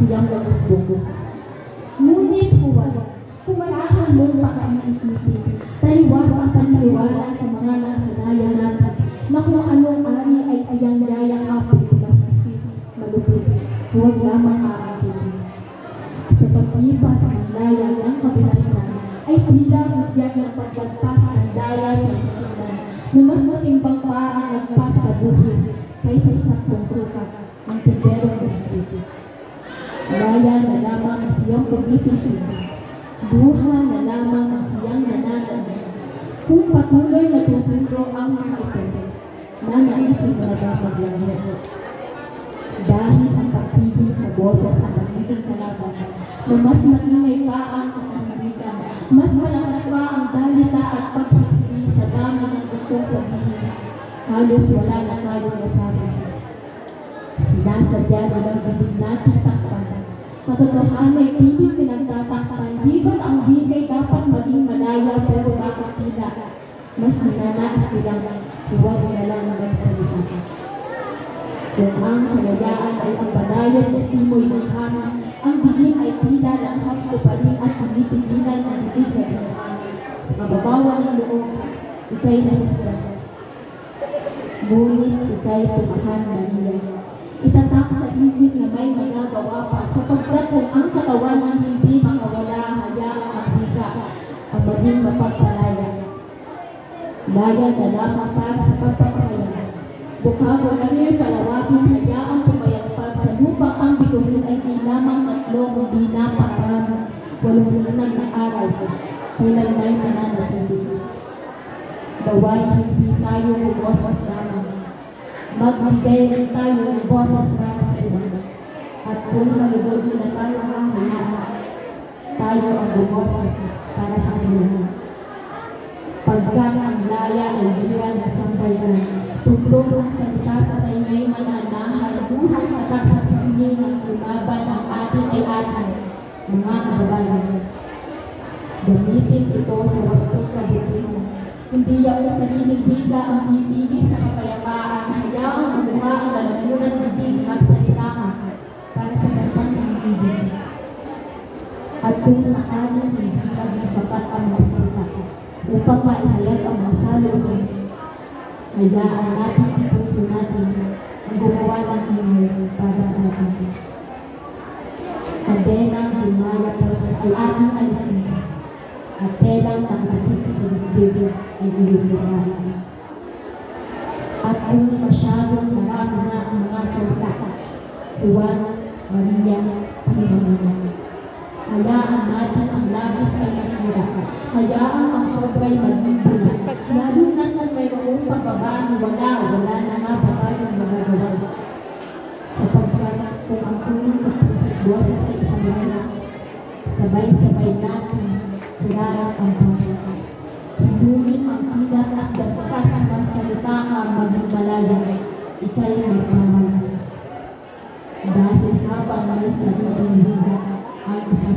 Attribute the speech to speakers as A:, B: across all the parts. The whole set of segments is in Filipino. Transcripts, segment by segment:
A: siyang lagusbukok. Ngunit huwag, pumarahal mong pakainisipi, taliwas ang paniwala sa mga nakasanayan natin, na kung anong ari ay siyang yayakapin, mahigpit, malupit, huwag lamang aakipin. Sa paglipas ng daya ng kabihasan, ay tila ityak ng paglagpas ng daya sa hikitan, na mas matimbang pa ang nagpas sa buhay kaysa sa pungsukat ang tinatawag. Daya na lamang ang siyang pagtitindig. Buha na lamang ang siyang nananalig. Kung patuloy na tuturo ang mga ito, na naisip na ba maglaro. Dahil ang pagpibig sa boses ang magiging kalaban, na mas matingay pa ang kahiritan, mas malakas pa ang dalita at paghihiri sa dami ng gustong sabihin. Halos wala na tayong masabi. Sinasadya na lang. Katotohanan ay pilit pinagtatakpan. Di ba ang bigay dapat maging malaya pero bakit tila? Mas nananais nilang huwag na lang naman salita. Kung ang kalayaan ay ang banayad na simoy ng hangin, ang dilim ay tila ng haptupaling at panipigilan ang bibig na pinakain. Sa kababawan ng loob, ikay na isla. Ngunit ikay tumahan Maria. Itatak sa isip katawan ang hindi makawala, hayaang ang hika ang maging mapagpalaya. Laya na lamang para sa pagpapahayag. Bukabo na rin palawapin hayaang pumayagpag sa lupang ang bituin ay di lamang tatlong hindi napakarami. Walong sinag na araw, kailan may mananatili. Daway hindi tayo bumosas lamang. Magbigay rin tayo ng boses para sa iba. At kung malugod na tayo hahayaan, tayo ang bumoses para sa kanila. Pagkat ang laya ay diwan na sambayan, tugtog ang salita sa tayo mananahan, buhang patak sa pisngin ng lumaban ang atin ay atin, mga kababayan. Gamitin ito sa wastong kabutihan. Hindi ako sa biga ang ibigin sa kapayapaan, hayaang mabuha ang lalamunan ng big magsalita ka para sa bansang nangiibig. At kung sakaling hindi maging sapat ang masalita upang maihayag ang masalubong, hayaan natin ang puso natin ang gumawa ng ingay para sa atin. Kadenang himayapos ay aking alisin at telang nakatipid sa bibig ay iyong sarahan. At kung masyadong marami na ang mga salita, Juan, Maria, Panginoon. Hayaan natin ang labis ay masira. Hayaan ang sobra'y maging bulan. Lalo na kung mayroong pagbabani, wala, wala na nga ba tayong magagawa. Sapagkat kung ang kunin sa puso't boses sa isang lakas, sabay-sabay natin siraan ang boses. Hinumin ang pilat at gaskas ng salita ka maging malaya, ikay magmamalas. Dahil habang may sariling liga ang isang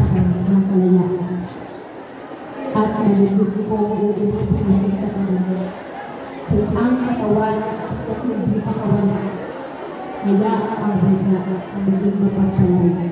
A: inaasam ng kalayaan. At nalulog ko uulitin yan ang katawan. Kung ang katawan sa hindi makawala, hayaan ang biga ang maging mapagpalaya.